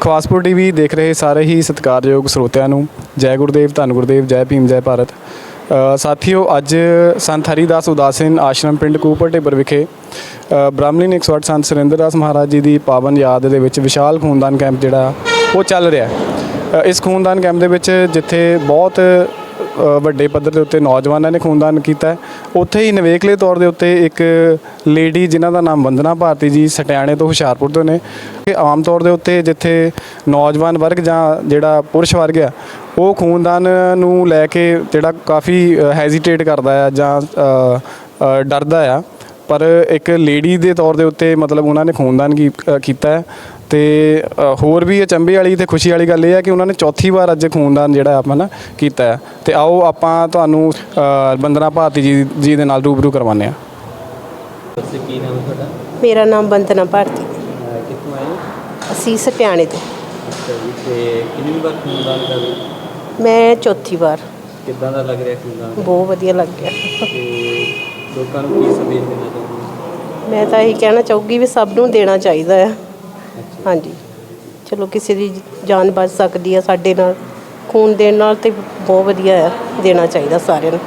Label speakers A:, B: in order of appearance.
A: Khawaspur TV ਦੇਖ ਰਹੇ ਸਾਰੇ ਹੀ ਸਤਿਕਾਰਯੋਗ ਸਰੋਤਿਆਂ ਨੂੰ। ਜੈ ਗੁਰਦੇਵ ਧੰਨ ਗੁਰਦੇਵ ਜੈ ਭੀਮ ਜੈ ਭਾਰਤ। ਸਾਥੀਓ ਅੱਜ ਸੰਤ ਹਰੀਦਾਸ ਉਦਾਸੀਨ ਆਸ਼ਰਮ ਪਿੰਡ ਕੂਪਰ ਟਿੱਬਰ ਵਿਖੇ ਅ, ਬ੍ਰਾਹਮਣੀ 108 ਸੰਤ ਸੁਰਿੰਦਰਦਾਸ ਮਹਾਰਾਜ ਜੀ ਦੀ ਪਾਵਨ ਯਾਦ ਦੇ ਵਿੱਚ ਵਿਸ਼ਾਲ ਖੂਨਦਾਨ ਕੈਂਪ ਜਿਹੜਾ ਉਹ ਚੱਲ ਰਿਹਾ। ਹੈ ਇਸ ਖੂਨਦਾਨ ਕੈਂਪ ਦੇ ਵਿੱਚ ਜਿੱਥੇ ਬਹੁਤ ਵੱਡੇ ਪੱਧਰ ਦੇ ਉੱਤੇ ਨੌਜਵਾਨਾਂ ਨੇ ਖੂਨਦਾਨ ਕੀਤਾ ਉੱਥੇ ਹੀ ਨਵੇਕਲੇ ਤੌਰ ਦੇ ਉੱਤੇ ਇੱਕ ਲੇਡੀ ਜਿਨ੍ਹਾਂ ਦਾ ਨਾਮ ਵੰਦਨਾ ਭਾਰਤੀ ਜੀ ਸਟਿਆਣੇ ਤੋਂ ਹੁਸ਼ਿਆਰਪੁਰ ਤੋਂ ਨੇ। ਕਿ ਆਮ ਤੌਰ ਦੇ ਉੱਤੇ ਜਿੱਥੇ ਨੌਜਵਾਨ ਵਰਗ ਜਾਂ ਜਿਹੜਾ ਪੁਰਸ਼ ਵਰਗ ਆ, ਉਹ ਖੂਨਦਾਨ ਨੂੰ ਲੈ ਕੇ ਜਿਹੜਾ ਕਾਫੀ ਹੈਜ਼ਿਟੇਟ ਕਰਦਾ ਆ ਜਾਂ ਡਰਦਾ ਆ। ਪਰ ਇੱਕ ਲੇਡੀ ਦੇ ਤੌਰ ਦੇ ਉੱਤੇ ਮਤਲਬ ਉਹਨਾਂ ਨੇ ਖੂਨਦਾਨ ਕੀ- ਅ, ਕੀਤਾ ਹੈ ਤੇ ਅ, ਹੋਰ ਵੀ ਅਚੰਭੇ ਵਾਲੀ ਤੇ ਖੁਸ਼ੀ ਵਾਲੀ ਗੱਲ ਇਹ ਹੈ ਕਿ ਉਹਨਾਂ ਨੇ ਚੌਥੀ ਵਾਰ ਅੱਜ ਖੂਨਦਾਨ ਜਿਹੜਾ ਆਪਾਂ ਨਾ ਕੀਤਾ ਹੈ। ਤੇ ਆਓ ਆਪਾਂ ਤੁਹਾਨੂੰ ਅ, ਬੰਦਨਾ ਭਾਰਤੀ ਜੀ ਜੀ ਦੇ ਨਾਲ ਰੂਬਰੂ ਕਰਵਾਉਂਦੇ ਹਾਂ।
B: ਦੱਸੇ ਕੀ ਨਾਮ ਹੈ ਤੁਹਾਡਾ?
C: ਮੇਰਾ ਨਾਮ ਬੰਦਨਾ ਭਾਰਤੀ।
B: ਅਹ ਕਿੱਥੋਂ ਆਏ ਹੋ?
C: ਅਸੀਂ ਸਟਿਆਣੇ ਤੋਂ।
B: ਅੱਛਾ ਜੀ ਤੇ ਕਿੰਨੀ ਵਾਰ ਖੂਨਦਾਨ ਕਰ ਰਹੇ ਹੋ?
C: ਮੈਂ ਚੌਥੀ ਵਾਰ।
B: ਕਿੱਦਾਂ ਦਾ ਲੱਗ ਰਿਹਾ ਖੂਨਦਾਨ?
C: ਬਹੁਤ ਵਧੀਆ ਲੱਗ ਗਿਆ
B: ਤੇ ਲੋਕਾਂ ਨੂੰ ਕੀ ਸੰਦੇਸ਼ ਦੇਣਾ ਚਾਹੁੰਦੇ
C: ਮੈਂ ਤਾਂ ਇਹੀ ਕਹਿਣਾ ਚਾਹੂੰਗੀ ਵੀ ਸਭ ਨੂੰ ਦੇਣਾ ਚਾਹੀਦਾ ਹੈ। ਹਾਂਜੀ। ਚਲੋ ਕਿਸੇ ਦੀ ਜਾਨ ਬਚ ਸਕਦੀ ਹੈ ਸਾਡੇ ਨਾਲ। ਖੂਨ ਦੇਣ ਨਾਲ ਤੇ ਬਹੁਤ ਵਧੀਆ ਹੈ। ਦੇਣਾ ਚਾਹੀਦਾ ਸਾਰਿਆਂ ਨੂੰ।